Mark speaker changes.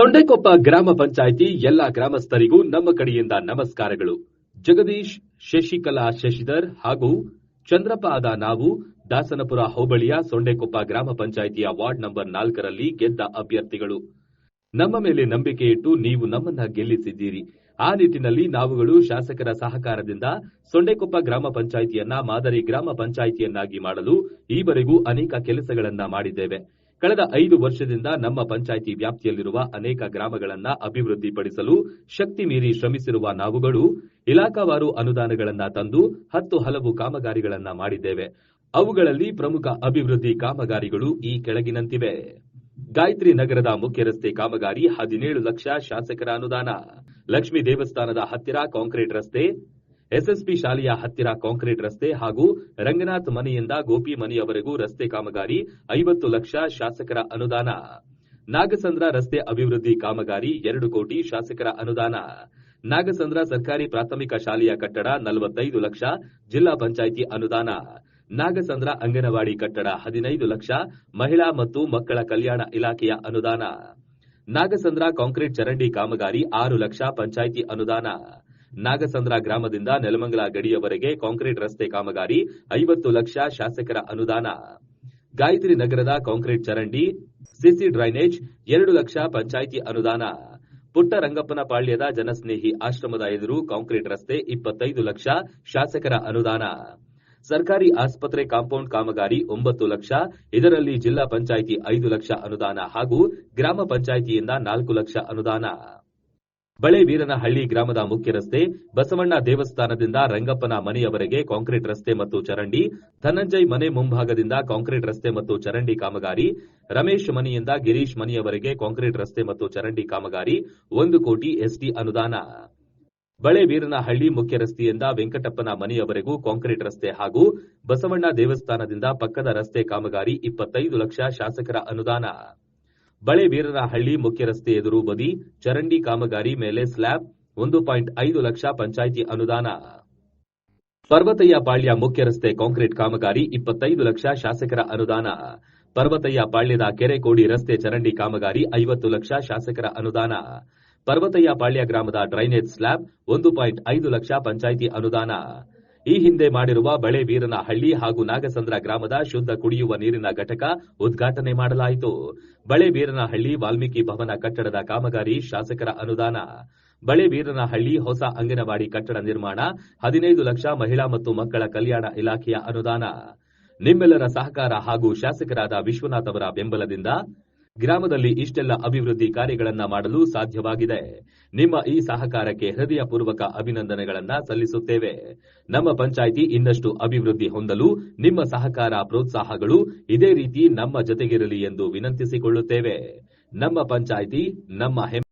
Speaker 1: ಸೊಂಡೆಕೊಪ್ಪ ಗ್ರಾಮ ಪಂಚಾಯಿತಿ ಎಲ್ಲಾ ಗ್ರಾಮಸ್ಥರಿಗೂ ನಮ್ಮ ಕಡೆಯಿಂದ ನಮಸ್ಕಾರಗಳು. ಜಗದೀಶ್, ಶಶಿಕಲಾ ಶಶಿಧರ್ ಹಾಗೂ ಚಂದ್ರಪ್ಪ ಆದ ನಾವು ದಾಸನಪುರ ಹೋಬಳಿಯ ಸೊಂಡೆಕೊಪ್ಪ ಗ್ರಾಮ ಪಂಚಾಯಿತಿಯ ವಾರ್ಡ್ ನಂಬರ್ ನಾಲ್ಕರಲ್ಲಿ ಗೆದ್ದ ಅಭ್ಯರ್ಥಿಗಳು. ನಮ್ಮ ಮೇಲೆ ನಂಬಿಕೆ ಇಟ್ಟು ನೀವು ನಮ್ಮನ್ನ ಗೆಲ್ಲಿಸಿದ್ದೀರಿ. ಆ ನಿಟ್ಟಿನಲ್ಲಿ ನಾವುಗಳು ಶಾಸಕರ ಸಹಕಾರದಿಂದ ಸೊಂಡೆಕೊಪ್ಪ ಗ್ರಾಮ ಪಂಚಾಯಿತಿಯನ್ನ ಮಾದರಿ ಗ್ರಾಮ ಪಂಚಾಯಿತಿಯನ್ನಾಗಿ ಮಾಡಲು ಈವರೆಗೂ ಅನೇಕ ಕೆಲಸಗಳನ್ನ ಮಾಡಿದ್ದೇವೆ. ಕಳೆದ ಐದು ವರ್ಷದಿಂದ ನಮ್ಮ ಪಂಚಾಯಿತಿ ವ್ಯಾಪ್ತಿಯಲ್ಲಿರುವ ಅನೇಕ ಗ್ರಾಮಗಳನ್ನು ಅಭಿವೃದ್ಧಿಪಡಿಸಲು ಶಕ್ತಿ ಮೀರಿ ಶ್ರಮಿಸಿರುವ ನಾವುಗಳು ಇಲಾಖಾವಾರು ಅನುದಾನಗಳನ್ನು ತಂದು ಹತ್ತು ಹಲವು ಕಾಮಗಾರಿಗಳನ್ನು ಮಾಡಿದ್ದೇವೆ. ಅವುಗಳಲ್ಲಿ ಪ್ರಮುಖ ಅಭಿವೃದ್ಧಿ ಕಾಮಗಾರಿಗಳು ಈ ಕೆಳಗಿನಂತಿವೆ. ಗಾಯತ್ರಿ ನಗರದ ಮುಖ್ಯ ರಸ್ತೆ ಕಾಮಗಾರಿ ಹದಿನೇಳು ಲಕ್ಷ ಶಾಸಕರ ಅನುದಾನ. ಲಕ್ಷ್ಮೀ ದೇವಸ್ಥಾನದ ಹತ್ತಿರ ಕಾಂಕ್ರೀಟ್ ರಸ್ತೆ ಎಸ್ಎಸ್ಪಿ ಶಾಲೆಯ ಹತ್ತಿರ ಕಾಂಕ್ರೀಟ್ ರಸ್ತೆ ಹಾಗೂ ರಂಗನಾಥ್ ಮನೆಯಿಂದ ಗೋಪಿ ಮನೆಯವರೆಗೂ ರಸ್ತೆ ಕಾಮಗಾರಿ ಐವತ್ತು ಲಕ್ಷ ಶಾಸಕರ ಅನುದಾನ. ನಾಗಸಂದ್ರ ರಸ್ತೆ ಅಭಿವೃದ್ಧಿ ಕಾಮಗಾರಿ ಎರಡು ಕೋಟಿ ಶಾಸಕರ ಅನುದಾನ. ನಾಗಸಂದ್ರ ಸರ್ಕಾರಿ ಪ್ರಾಥಮಿಕ ಶಾಲೆಯ ಕಟ್ಟಡ ನಲವತ್ತೈದು ಲಕ್ಷ ಜಿಲ್ಲಾ ಪಂಚಾಯಿತಿ ಅನುದಾನ. ನಾಗಸಂದ್ರ ಅಂಗನವಾಡಿ ಕಟ್ಟಡ ಹದಿನೈದು ಲಕ್ಷ ಮಹಿಳಾ ಮತ್ತು ಮಕ್ಕಳ ಕಲ್ಯಾಣ ಇಲಾಖೆಯ ಅನುದಾನ. ನಾಗಸಂದ್ರ ಕಾಂಕ್ರೀಟ್ ಚರಂಡಿ ಕಾಮಗಾರಿ ಆರು ಲಕ್ಷ ಪಂಚಾಯಿತಿ ಅನುದಾನ. ನಾಗಸಂದ್ರ ಗ್ರಾಮದಿಂದ ನೆಲಮಂಗಲ ಗಡಿಯವರೆಗೆ ಕಾಂಕ್ರೀಟ್ ರಸ್ತೆ ಕಾಮಗಾರಿ ಐವತ್ತು ಲಕ್ಷ ಶಾಸಕರ ಅನುದಾನ. ಗಾಯತ್ರಿ ನಗರದ ಕಾಂಕ್ರೀಟ್ ಚರಂಡಿ, ಸಿಸಿ ಡ್ರೈನೇಜ್, ಎರಡು ಲಕ್ಷ ಪಂಚಾಯಿತಿ ಅನುದಾನ. ಪುಟ್ಟರಂಗಪ್ಪನ ಪಾಳ್ಯದ ಜನಸ್ನೇಹಿ ಆಶ್ರಮದ ಎದುರು ಕಾಂಕ್ರೀಟ್ ರಸ್ತೆ ಇಪ್ಪತ್ತೈದು ಲಕ್ಷ ಶಾಸಕರ ಅನುದಾನ. ಸರ್ಕಾರಿ ಆಸ್ಪತ್ರೆ ಕಾಂಪೌಂಡ್ ಕಾಮಗಾರಿ ಒಂಬತ್ತು ಲಕ್ಷ, ಇದರಲ್ಲಿ ಜಿಲ್ಲಾ ಪಂಚಾಯಿತಿ ಐದು ಲಕ್ಷ ಅನುದಾನ ಹಾಗೂ ಗ್ರಾಮ ಪಂಚಾಯಿತಿಯಿಂದ ನಾಲ್ಕು ಲಕ್ಷ ಅನುದಾನ. ಬಳೆ ವೀರನಹಳ್ಳಿ ಗ್ರಾಮದ ಮುಖ್ಯ ರಸ್ತೆ ಬಸವಣ್ಣ ದೇವಸ್ಥಾನದಿಂದ ರಂಗಪ್ಪನ ಮನೆಯವರೆಗೆ ಕಾಂಕ್ರೀಟ್ ರಸ್ತೆ ಮತ್ತು ಚರಂಡಿ, ಧನಂಜಯ್ ಮನೆ ಮುಂಭಾಗದಿಂದ ಕಾಂಕ್ರೀಟ್ ರಸ್ತೆ ಮತ್ತು ಚರಂಡಿ ಕಾಮಗಾರಿ, ರಮೇಶ್ ಮನೆಯಿಂದ ಗಿರೀಶ್ ಮನೆಯವರೆಗೆ ಕಾಂಕ್ರೀಟ್ ರಸ್ತೆ ಮತ್ತು ಚರಂಡಿ ಕಾಮಗಾರಿ, ಒಂದು ಕೋಟಿ ಎಸ್ಟಿ ಅನುದಾನ. ಬಳೆ ವೀರನಹಳ್ಳಿ ಮುಖ್ಯ ರಸ್ತೆಯಿಂದ ವೆಂಕಟಪ್ಪನ ಮನೆಯವರೆಗೂ ಕಾಂಕ್ರೀಟ್ ರಸ್ತೆ ಹಾಗೂ ಬಸವಣ್ಣ ದೇವಸ್ಥಾನದಿಂದ ಪಕ್ಕದ ರಸ್ತೆ ಕಾಮಗಾರಿ ಇಪ್ಪತ್ತೈದು ಲಕ್ಷ ಶಾಸಕರ ಅನುದಾನ. ಬಳೆ ವೀರನಹಳ್ಳಿ ಮುಖ್ಯ ರಸ್ತೆ ಎದುರು ಬದಿ ಚರಂಡಿ ಕಾಮಗಾರಿ ಮೇಲೆ ಸ್ಲ್ಯಾಬ್ ಒಂದು ಪಾಯಿಂಟ್ ಐದು ಲಕ್ಷ ಪಂಚಾಯಿತಿ ಅನುದಾನ. ಪರ್ವತಯ್ಯ ಪಾಳ್ಯ ಮುಖ್ಯ ರಸ್ತೆ ಕಾಂಕ್ರೀಟ್ ಕಾಮಗಾರಿ ಇಪ್ಪತ್ತೈದು ಲಕ್ಷ ಶಾಸಕರ ಅನುದಾನ. ಪರ್ವತಯ್ಯ ಪಾಳ್ಯದ ಕೆರೆಕೋಡಿ ರಸ್ತೆ ಚರಂಡಿ ಕಾಮಗಾರಿ ಐವತ್ತು ಲಕ್ಷ ಶಾಸಕರ ಅನುದಾನ. ಪರ್ವತಯ್ಯ ಪಾಳ್ಯ ಗ್ರಾಮದ ಡ್ರೈನೇಜ್ ಸ್ಲ್ಯಾಬ್ ಒಂದು ಪಾಯಿಂಟ್ ಐದು ಲಕ್ಷ ಪಂಚಾಯಿತಿ ಅನುದಾನ. ಈ ಹಿಂದೆ ಮಾಡಿರುವ ಬಳೆ ವೀರನಹಳ್ಳಿ ಹಾಗೂ ನಾಗಸಂದ್ರ ಗ್ರಾಮದ ಶುದ್ಧ ಕುಡಿಯುವ ನೀರಿನ ಘಟಕ ಉದ್ಘಾಟನೆ ಮಾಡಲಾಯಿತು. ಬಳೆ ವೀರನಹಳ್ಳಿ ವಾಲ್ಮೀಕಿ ಭವನ ಕಟ್ಟಡದ ಕಾಮಗಾರಿ ಶಾಸಕರ ಅನುದಾನ. ಬಳೆ ವೀರನಹಳ್ಳಿ ಹೊಸ ಅಂಗನವಾಡಿ ಕಟ್ಟಡ ನಿರ್ಮಾಣ, ಹದಿನೈದು ಲಕ್ಷ ಮಹಿಳಾ ಮತ್ತು ಮಕ್ಕಳ ಕಲ್ಯಾಣ ಇಲಾಖೆಯ ಅನುದಾನ. ನಿಮ್ಮೆಲ್ಲರ ಸಹಕಾರ ಹಾಗೂ ಶಾಸಕರಾದ ವಿಶ್ವನಾಥ್ ಅವರ ಬೆಂಬಲದಿಂದ ಗ್ರಾಮದಲ್ಲಿ ಇಷ್ಟೆಲ್ಲ ಅಭಿವೃದ್ಧಿ ಕಾರ್ಯಗಳನ್ನ ಮಾಡಲು ಸಾಧ್ಯವಾಗಿದೆ. ನಿಮ್ಮ ಈ ಸಹಕಾರಕ್ಕೆ ಹೃದಯಪೂರ್ವಕ ಅಭಿನಂದನೆಗಳನ್ನ ಸಲ್ಲಿಸುತ್ತೇವೆ. ನಮ್ಮ ಪಂಚಾಯಿತಿ ಇನ್ನಷ್ಟು ಅಭಿವೃದ್ಧಿ ಹೊಂದಲು ನಿಮ್ಮ ಸಹಕಾರ ಪ್ರೋತ್ಸಾಹಗಳು ಇದೇ ರೀತಿ ನಮ್ಮ ಜೊತೆಗಿರಲಿ ಎಂದು ವಿನಂತಿಸಿಕೊಳ್ಳುತ್ತೇವೆ. ನಮ್ಮ ಪಂಚಾಯಿತಿ, ನಮ್ಮ ಹೆಮ್ಮೆ